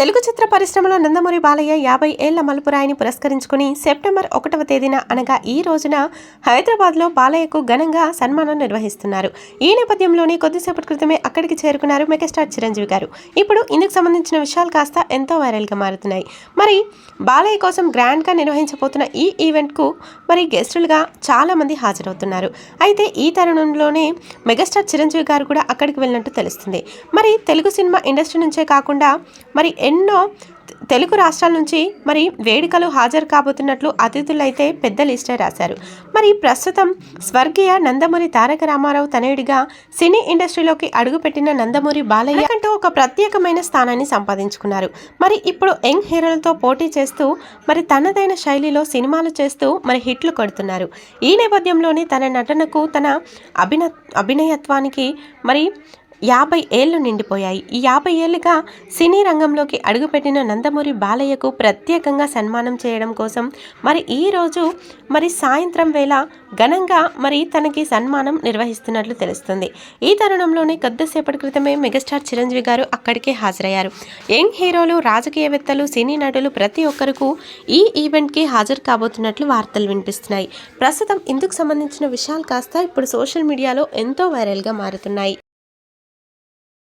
తెలుగు చిత్ర పరిశ్రమలో నందమూరి బాలయ్య యాభై ఏళ్ళ మలుపురాయిని పురస్కరించుకుని సెప్టెంబర్ ఒకటవ తేదీన అనగా ఈ రోజున హైదరాబాద్లో బాలయ్యకు ఘనంగా సన్మానం నిర్వహిస్తున్నారు. ఈ నేపథ్యంలోనే కొద్దిసేపటి క్రితమే అక్కడికి చేరుకున్నారు మెగాస్టార్ చిరంజీవి గారు. ఇప్పుడు ఇందుకు సంబంధించిన విషయాలు కాస్త ఎంతో వైరల్గా మారుతున్నాయి. మరి బాలయ్య కోసం గ్రాండ్గా నిర్వహించబోతున్న ఈ ఈవెంట్కు మరి గెస్టులుగా చాలామంది హాజరవుతున్నారు. అయితే ఈ తరుణంలోనే మెగాస్టార్ చిరంజీవి గారు కూడా అక్కడికి వెళ్ళినట్టు తెలుస్తుంది. మరి తెలుగు సినిమా ఇండస్ట్రీ నుంచే కాకుండా మరి ఎన్నో తెలుగు రాష్ట్రాల నుంచి మరి వేడుకలు హాజరు కాబోతున్నట్లు అతిథులైతే పెద్ద లిస్టే రాశారు. మరి ప్రస్తుతం స్వర్గీయ నందమూరి తారక రామారావు తనయుడిగా సినీ ఇండస్ట్రీలోకి అడుగుపెట్టిన నందమూరి బాలయ్య అంటూ ఒక ప్రత్యేకమైన స్థానాన్ని సంపాదించుకున్నారు. మరి ఇప్పుడు యంగ్ హీరోలతో పోటీ చేస్తూ మరి తనదైన శైలిలో సినిమాలు చేస్తూ మరి హిట్లు కొడుతున్నారు. ఈ నేపథ్యంలోనే తన నటనకు తన అభిన అభినయత్వానికి మరి యాభై ఏళ్ళు నిండిపోయాయి. ఈ యాభై ఏళ్ళుగా సినీ రంగంలోకి అడుగుపెట్టిన నందమూరి బాలయ్యకు ప్రత్యేకంగా సన్మానం చేయడం కోసం మరి ఈరోజు మరి సాయంత్రం వేళ ఘనంగా మరి తనకి సన్మానం నిర్వహిస్తున్నట్లు తెలుస్తుంది. ఈ తరుణంలోనే కొద్దిసేపటి క్రితమే మెగాస్టార్ చిరంజీవి గారు అక్కడికే హాజరయ్యారు. యంగ్ హీరోలు రాజకీయవేత్తలు సినీ నటులు ప్రతి ఒక్కరికి ఈ ఈవెంట్కి హాజరు కాబోతున్నట్లు వార్తలు వినిపిస్తున్నాయి. ప్రస్తుతం ఇందుకు సంబంధించిన విషయాలు కాస్త ఇప్పుడు సోషల్ మీడియాలో ఎంతో వైరల్గా మారుతున్నాయి.